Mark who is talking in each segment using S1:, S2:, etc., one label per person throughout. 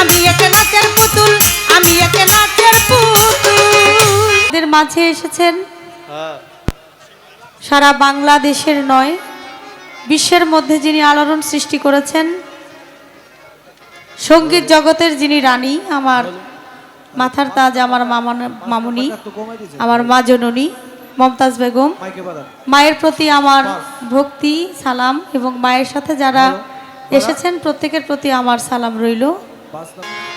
S1: আমি নাচের পুতুল আমি নাচের মাঝে এসেছেন সারা বাংলাদেশের নয় বিশ্বের মধ্যে যিনি আলোড়ন সৃষ্টি করেছেন সংগীত জগতের যিনি রানী আমার মাথার তাজ আমার মামুনি আমার মা জননী মমতাজ বেগম মায়ের প্রতি আমার ভক্তি সালাম এবং মায়ের সাথে যারা এসেছেন প্রত্যেকের প্রতি আমার সালাম রইল।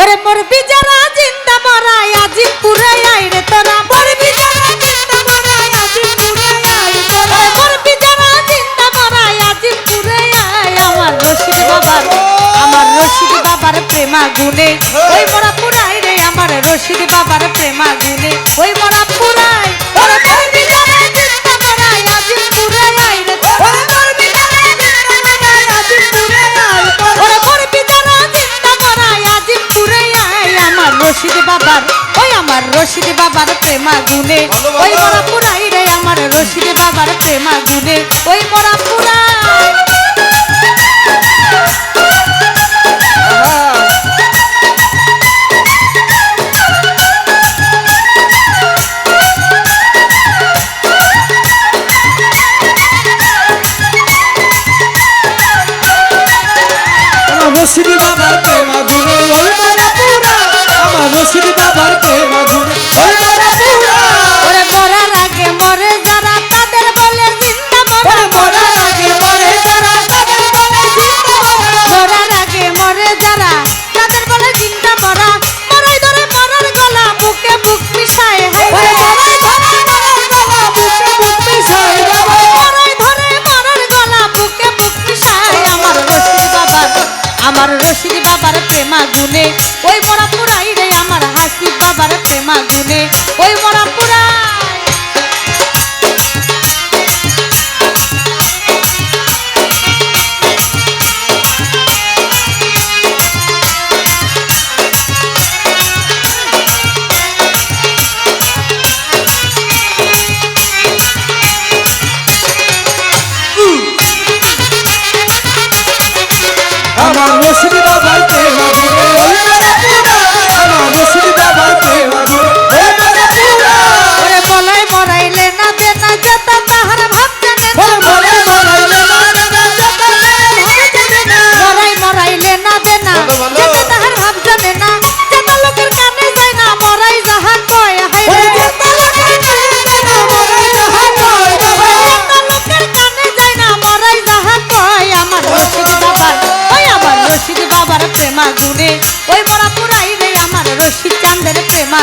S1: ওরে মোর বিজারা জিন্দা মারা আজিমপুরে আইরে তোরা। প্রেমা গুনে ওই বড় পুরাই রে আমার রশিদ বাবার প্রেমা গুনে ওই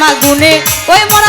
S1: মা গুনে ওই মোরা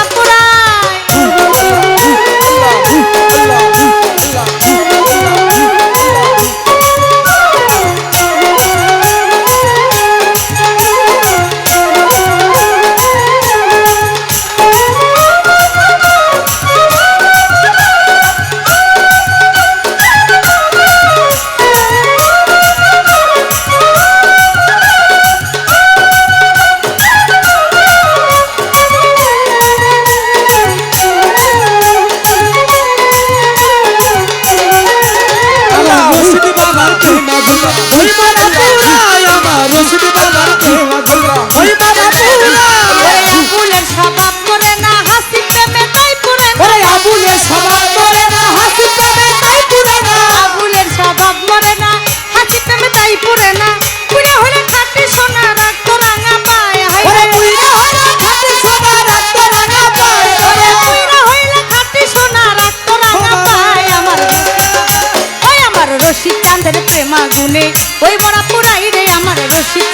S1: রসিক প্রেমা গুনে ওই মরা পুরাই রে আমার রসিক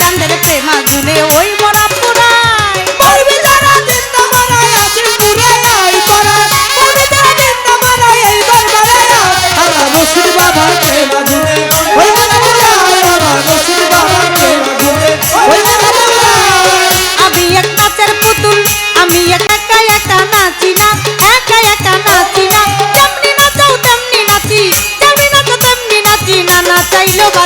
S1: প্রেমা গুনে ওই মরা ain't nobody.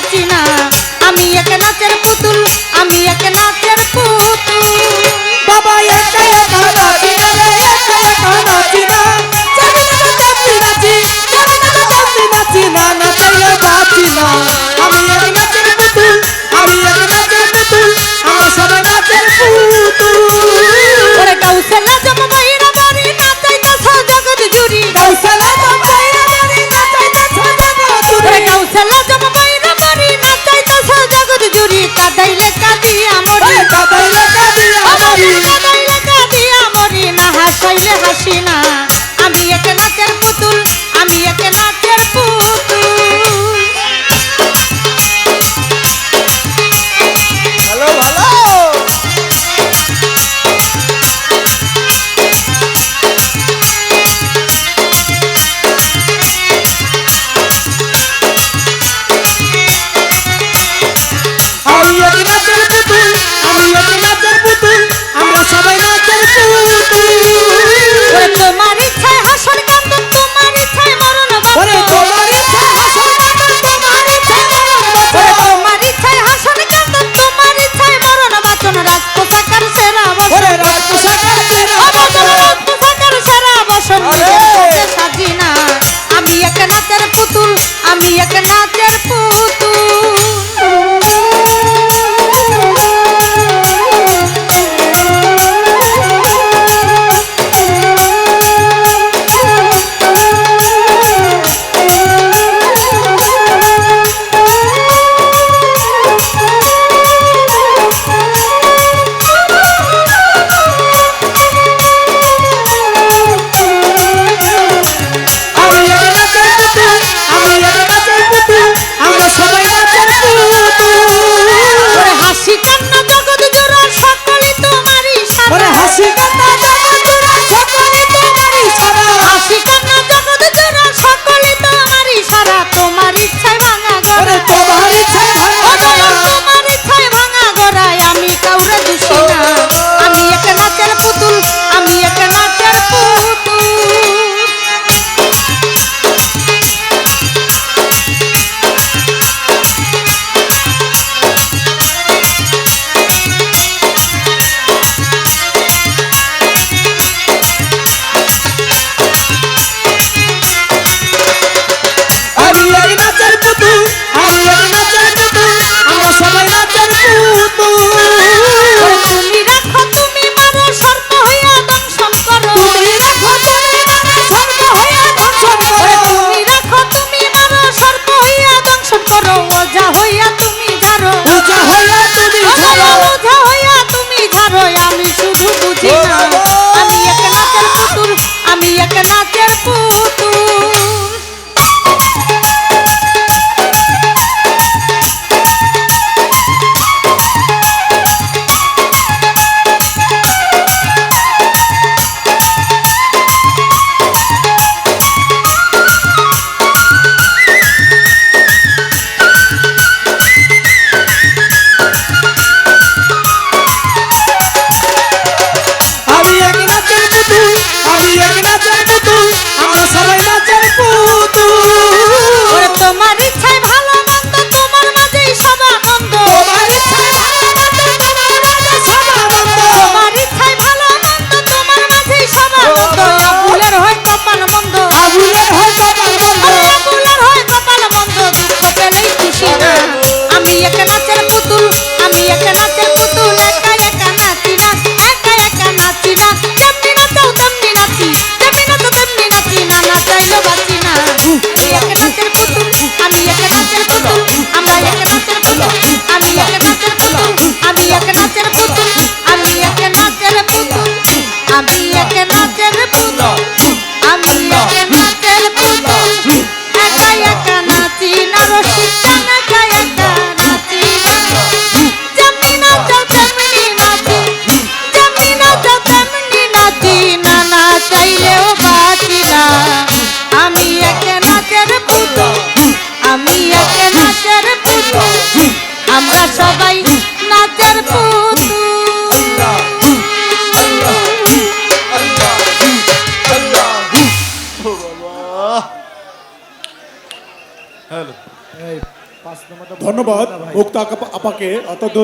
S2: ধন্যবাদ মুক্তা আপাকে অত্যন্ত